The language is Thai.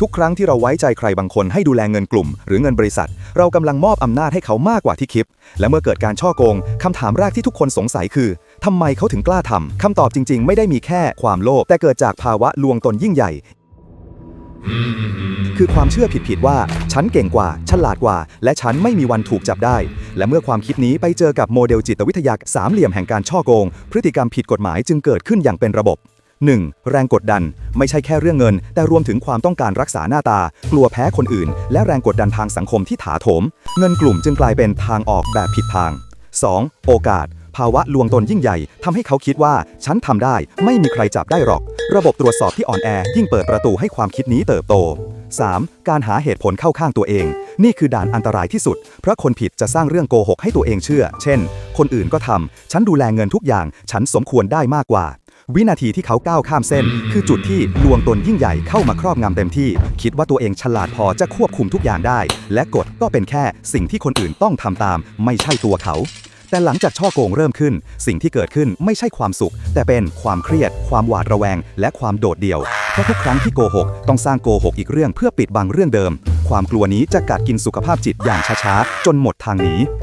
ทุกครั้งที่เราไว้ใจใครบางคนให้ดูแลเงินกลุ่ม หรือเงินบริษัท เรากำลังมอบอำนาจให้เขามากกว่าที่คิด และเมื่อเกิดการช่อโกงคำถามแรกที่ทุกคนสงสัยคือทำไมเขาถึงกล้าทำคำตอบจริง ๆ ไม่ได้มีแค่ความโลภแต่เกิดจากภาวะลวงตนยิ่งใหญ่คือความเชื่อผิดๆว่า ฉันเก่งกว่า ฉลาดกว่า และฉันไม่มีวันถูกจับได้ และเมื่อความคิดนี้ไปเจอกับโมเดลจิตวิทยาสามเหลี่ยมแห่งการช่อโกง พฤติกรรมผิดกฎหมายจึงเกิดขึ้นอย่างเป็นระบบ 1. แรงกดดัน ไม่ใช่แค่เรื่องเงิน แต่รวมถึงความต้องการรักษาหน้าตา กลัวแพ้คนอื่น และแรงกดดันทางสังคมที่ถาโถม เงินกลุ่มจึงกลายเป็นทางออกแบบผิดทาง 2. โอกาส ภาวะลวงตนยิ่งใหญ่ทำให้เขาคิดว่า ฉันทำได้ ไม่มีใครจับได้หรอก ระบบตรวจสอบที่อ่อนแอ ยิ่งเปิดประตูให้ความคิดนี้เติบโต 3. การหาเหตุผลเข้าข้างตัวเอง นี่คือด่านอันตรายที่สุด เพราะคนผิดจะสร้างเรื่องโกหกให้ตัวเองเชื่อ เช่น คนอื่นก็ทำฉันดูแลเงินทุกอย่าง ฉันสมควรได้มากกว่า วินาทีที่เขาก้าวข้ามเส้น คือจุดที่ลวงตนยิ่งใหญ่เข้ามาครอบงำเต็มที่ คิดว่าตัวเองฉลาดพอจะควบคุมทุกอย่างได้ และกฎก็เป็นแค่สิ่งที่คนอื่นต้องทำตาม ไม่ใช่ตัวเขา แต่หลังจากช่อโกงเริ่มขึ้น สิ่งที่เกิดขึ้นไม่ใช่ความสุข แต่เป็นความเครียด ความหวาดระแวง และความโดดเดี่ยวเพราะทุกครั้งที่โกหกต้องสร้างโกหกอีกเรื่องเพื่อปิดบังเรื่องเดิม ความกลัวนี้จะกัดกินสุขภาพจิตอย่างช้าๆจนหมดทางหนี